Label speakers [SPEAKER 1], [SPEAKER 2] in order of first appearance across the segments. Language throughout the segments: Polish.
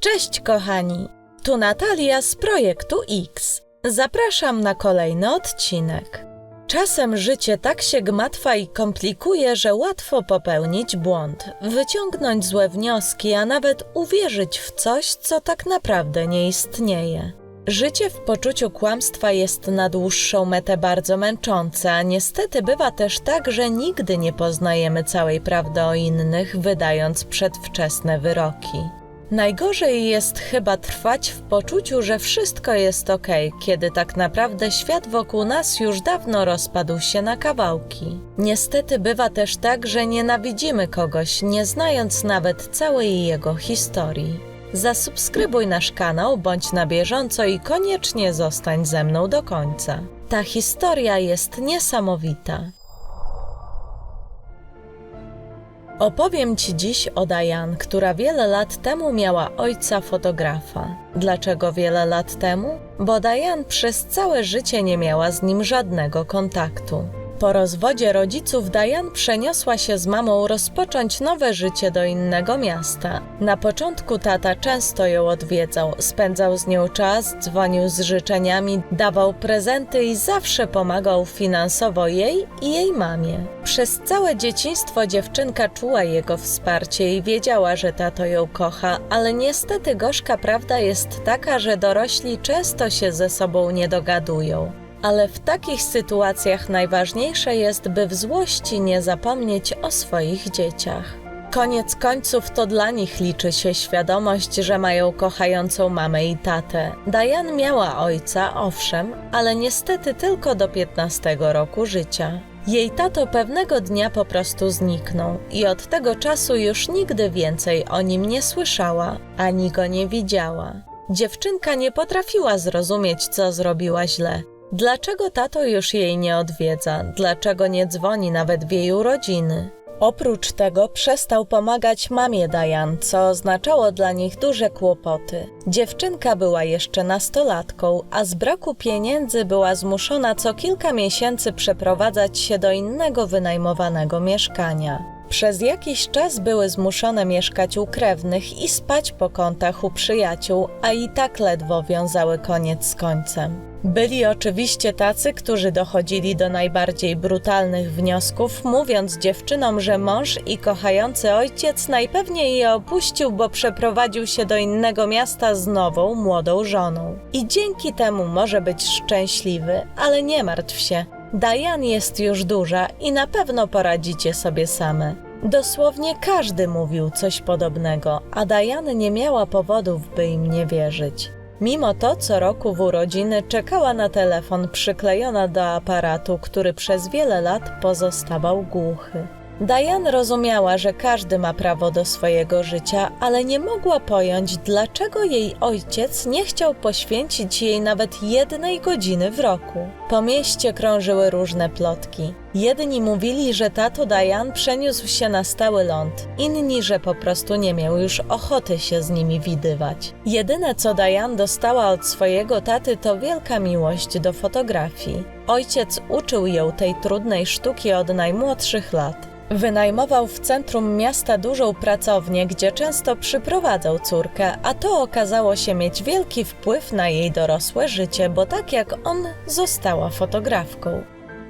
[SPEAKER 1] Cześć kochani, tu Natalia z projektu X. Zapraszam na kolejny odcinek. Czasem życie tak się gmatwa i komplikuje, że łatwo popełnić błąd, wyciągnąć złe wnioski, a nawet uwierzyć w coś, co tak naprawdę nie istnieje. Życie w poczuciu kłamstwa jest na dłuższą metę bardzo męczące, a niestety bywa też tak, że nigdy nie poznajemy całej prawdy o innych, wydając przedwczesne wyroki. Najgorzej jest chyba trwać w poczuciu, że wszystko jest ok, kiedy tak naprawdę świat wokół nas już dawno rozpadł się na kawałki. Niestety bywa też tak, że nienawidzimy kogoś, nie znając nawet całej jego historii. Zasubskrybuj nasz kanał, bądź na bieżąco i koniecznie zostań ze mną do końca. Ta historia jest niesamowita. Opowiem Ci dziś o Diane, która wiele lat temu miała ojca fotografa. Dlaczego wiele lat temu? Bo Diane przez całe życie nie miała z nim żadnego kontaktu. Po rozwodzie rodziców Diane przeniosła się z mamą rozpocząć nowe życie do innego miasta. Na początku tata często ją odwiedzał, spędzał z nią czas, dzwonił z życzeniami, dawał prezenty i zawsze pomagał finansowo jej i jej mamie. Przez całe dzieciństwo dziewczynka czuła jego wsparcie i wiedziała, że tato ją kocha, ale niestety gorzka prawda jest taka, że dorośli często się ze sobą nie dogadują. Ale w takich sytuacjach najważniejsze jest, by w złości nie zapomnieć o swoich dzieciach. Koniec końców to dla nich liczy się świadomość, że mają kochającą mamę i tatę. Diane miała ojca, owszem, ale niestety tylko do 15 roku życia. Jej tato pewnego dnia po prostu zniknął i od tego czasu już nigdy więcej o nim nie słyszała ani go nie widziała. Dziewczynka nie potrafiła zrozumieć, co zrobiła źle. Dlaczego tato już jej nie odwiedza? Dlaczego nie dzwoni nawet w jej urodziny? Oprócz tego przestał pomagać mamie Diane, co oznaczało dla nich duże kłopoty. Dziewczynka była jeszcze nastolatką, a z braku pieniędzy była zmuszona co kilka miesięcy przeprowadzać się do innego wynajmowanego mieszkania. Przez jakiś czas były zmuszone mieszkać u krewnych i spać po kątach u przyjaciół, a i tak ledwo wiązały koniec z końcem. Byli oczywiście tacy, którzy dochodzili do najbardziej brutalnych wniosków, mówiąc dziewczynom, że mąż i kochający ojciec najpewniej je opuścił, bo przeprowadził się do innego miasta z nową, młodą żoną. I dzięki temu może być szczęśliwy, ale nie martw się. Diane jest już duża i na pewno poradzicie sobie same. Dosłownie każdy mówił coś podobnego, a Diane nie miała powodów, by im nie wierzyć. Mimo to co roku w urodziny czekała na telefon przyklejona do aparatu, który przez wiele lat pozostawał głuchy. Diane rozumiała, że każdy ma prawo do swojego życia, ale nie mogła pojąć, dlaczego jej ojciec nie chciał poświęcić jej nawet jednej godziny w roku. Po mieście krążyły różne plotki. Jedni mówili, że tato Diane przeniósł się na stały ląd, inni, że po prostu nie miał już ochoty się z nimi widywać. Jedyne co Diane dostała od swojego taty to wielka miłość do fotografii. Ojciec uczył ją tej trudnej sztuki od najmłodszych lat. Wynajmował w centrum miasta dużą pracownię, gdzie często przyprowadzał córkę, a to okazało się mieć wielki wpływ na jej dorosłe życie, bo tak jak on została fotografką.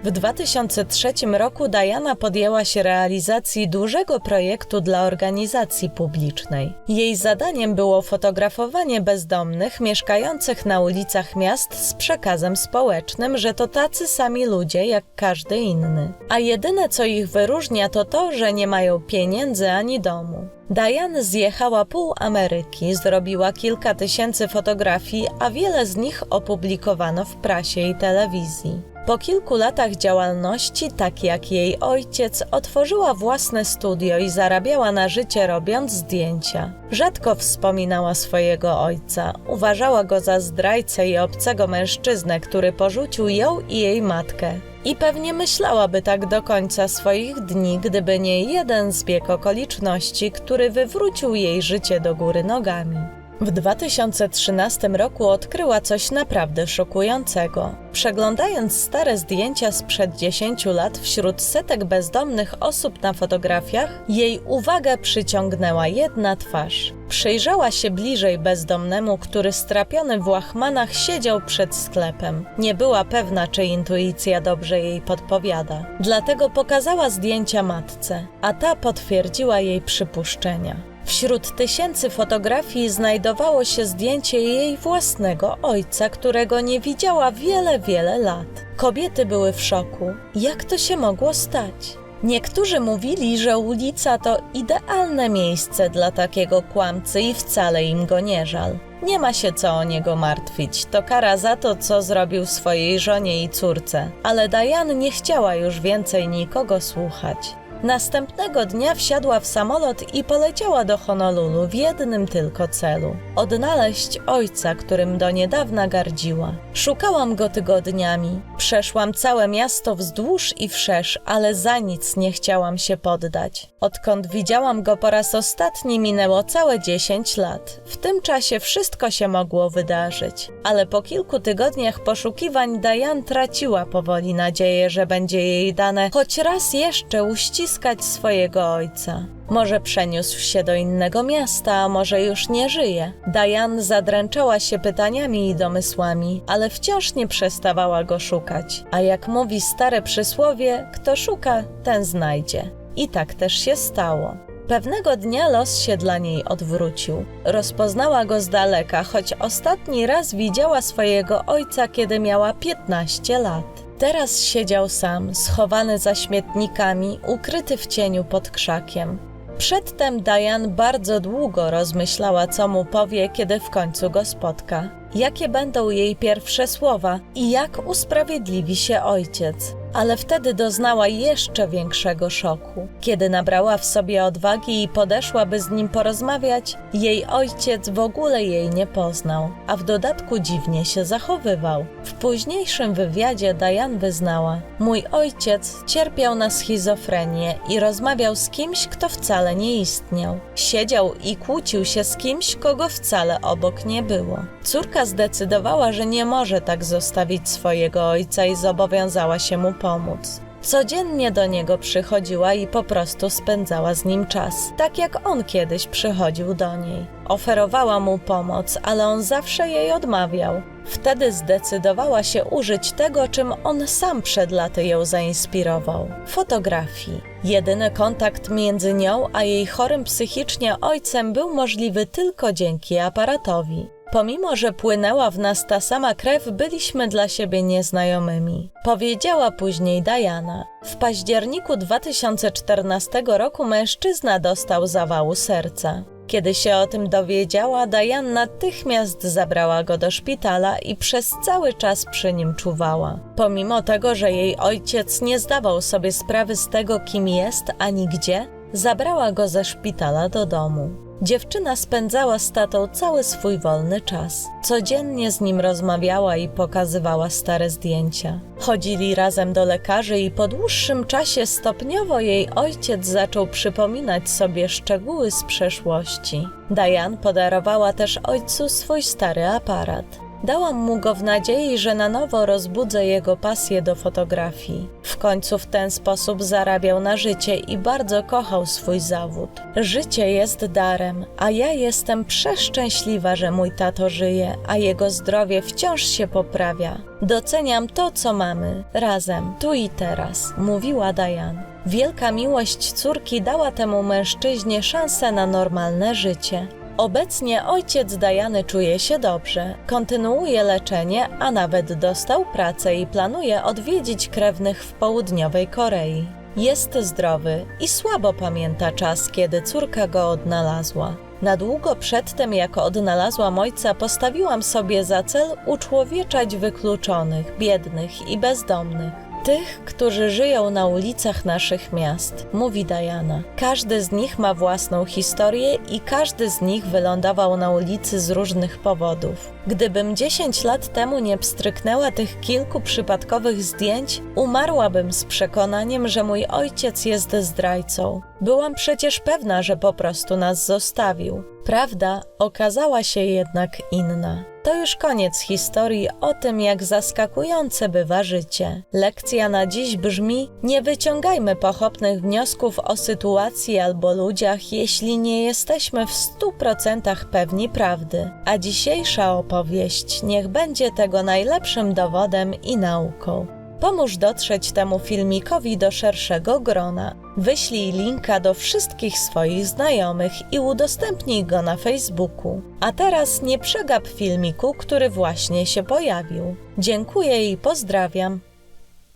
[SPEAKER 1] W 2003 roku Diana podjęła się realizacji dużego projektu dla organizacji publicznej. Jej zadaniem było fotografowanie bezdomnych mieszkających na ulicach miast z przekazem społecznym, że to tacy sami ludzie jak każdy inny. A jedyne co ich wyróżnia to to, że nie mają pieniędzy ani domu. Diane zjechała pół Ameryki, zrobiła kilka tysięcy fotografii, a wiele z nich opublikowano w prasie i telewizji. Po kilku latach działalności, tak jak jej ojciec, otworzyła własne studio i zarabiała na życie robiąc zdjęcia. Rzadko wspominała swojego ojca, uważała go za zdrajcę i obcego mężczyznę, który porzucił ją i jej matkę. I pewnie myślałaby tak do końca swoich dni, gdyby nie jeden zbieg okoliczności, który wywrócił jej życie do góry nogami. W 2013 roku odkryła coś naprawdę szokującego. Przeglądając stare zdjęcia sprzed 10 lat wśród setek bezdomnych osób na fotografiach, jej uwagę przyciągnęła jedna twarz. Przyjrzała się bliżej bezdomnemu, który strapiony w łachmanach siedział przed sklepem. Nie była pewna, czy intuicja dobrze jej podpowiada. Dlatego pokazała zdjęcia matce, a ta potwierdziła jej przypuszczenia. Wśród tysięcy fotografii znajdowało się zdjęcie jej własnego ojca, którego nie widziała wiele, wiele lat. Kobiety były w szoku. Jak to się mogło stać? Niektórzy mówili, że ulica to idealne miejsce dla takiego kłamcy i wcale im go nie żal. Nie ma się co o niego martwić, to kara za to, co zrobił swojej żonie i córce. Ale Diane nie chciała już więcej nikogo słuchać. Następnego dnia wsiadła w samolot i poleciała do Honolulu w jednym tylko celu odnaleźć ojca, którym do niedawna gardziła. Szukałam go tygodniami. Przeszłam całe miasto wzdłuż i wszerz, ale za nic nie chciałam się poddać. Odkąd widziałam go po raz ostatni, minęło całe 10 lat. W tym czasie wszystko się mogło wydarzyć, ale po kilku tygodniach poszukiwań Diane traciła powoli nadzieję, że będzie jej dane choć raz jeszcze uściskać swojego ojca. Może przeniósł się do innego miasta, a może już nie żyje. Diane zadręczała się pytaniami i domysłami, ale wciąż nie przestawała go szukać. A jak mówi stare przysłowie, kto szuka, ten znajdzie. I tak też się stało. Pewnego dnia los się dla niej odwrócił. Rozpoznała go z daleka, choć ostatni raz widziała swojego ojca, kiedy miała 15 lat. Teraz siedział sam, schowany za śmietnikami, ukryty w cieniu pod krzakiem. Przedtem Diane bardzo długo rozmyślała, co mu powie, kiedy w końcu go spotka. Jakie będą jej pierwsze słowa i jak usprawiedliwi się ojciec. Ale wtedy doznała jeszcze większego szoku. Kiedy nabrała w sobie odwagi i podeszła, by z nim porozmawiać, jej ojciec w ogóle jej nie poznał, a w dodatku dziwnie się zachowywał. W późniejszym wywiadzie Diane wyznała: Mój ojciec cierpiał na schizofrenię i rozmawiał z kimś, kto wcale nie istniał. Siedział i kłócił się z kimś, kogo wcale obok nie było. Córka zdecydowała, że nie może tak zostawić swojego ojca i zobowiązała się mu pomóc. Codziennie do niego przychodziła i po prostu spędzała z nim czas, tak jak on kiedyś przychodził do niej. Oferowała mu pomoc, ale on zawsze jej odmawiał. Wtedy zdecydowała się użyć tego, czym on sam przed laty ją zainspirował fotografii. Jedyny kontakt między nią a jej chorym psychicznie ojcem był możliwy tylko dzięki aparatowi. Pomimo, że płynęła w nas ta sama krew, byliśmy dla siebie nieznajomymi. Powiedziała później Diana. W październiku 2014 roku mężczyzna dostał zawału serca. Kiedy się o tym dowiedziała, Diane natychmiast zabrała go do szpitala i przez cały czas przy nim czuwała. Pomimo tego, że jej ojciec nie zdawał sobie sprawy z tego, kim jest ani gdzie, zabrała go ze szpitala do domu. Dziewczyna spędzała z tatą cały swój wolny czas. Codziennie z nim rozmawiała i pokazywała stare zdjęcia. Chodzili razem do lekarzy i po dłuższym czasie stopniowo jej ojciec zaczął przypominać sobie szczegóły z przeszłości. Diane podarowała też ojcu swój stary aparat. Dałam mu go w nadziei, że na nowo rozbudzę jego pasję do fotografii. W końcu w ten sposób zarabiał na życie i bardzo kochał swój zawód. Życie jest darem, a ja jestem przeszczęśliwa, że mój tato żyje, a jego zdrowie wciąż się poprawia. Doceniam to, co mamy, razem, tu i teraz, mówiła Diane. Wielka miłość córki dała temu mężczyźnie szansę na normalne życie. Obecnie ojciec Dajany czuje się dobrze, kontynuuje leczenie, a nawet dostał pracę i planuje odwiedzić krewnych w południowej Korei. Jest zdrowy i słabo pamięta czas, kiedy córka go odnalazła. Na długo przedtem, jak odnalazłam ojca, postawiłam sobie za cel uczłowieczać wykluczonych, biednych i bezdomnych. Tych, którzy żyją na ulicach naszych miast, mówi Diana. Każdy z nich ma własną historię i każdy z nich wylądował na ulicy z różnych powodów. Gdybym 10 lat temu nie pstryknęła tych kilku przypadkowych zdjęć, umarłabym z przekonaniem, że mój ojciec jest zdrajcą. Byłam przecież pewna, że po prostu nas zostawił. Prawda okazała się jednak inna. To już koniec historii o tym, jak zaskakujące bywa życie. Lekcja na dziś brzmi: nie wyciągajmy pochopnych wniosków o sytuacji albo ludziach, jeśli nie jesteśmy w 100% pewni prawdy. A dzisiejsza opowieść niech będzie tego najlepszym dowodem i nauką. Pomóż dotrzeć temu filmikowi do szerszego grona. Wyślij linka do wszystkich swoich znajomych i udostępnij go na Facebooku. A teraz nie przegap filmiku, który właśnie się pojawił. Dziękuję i pozdrawiam.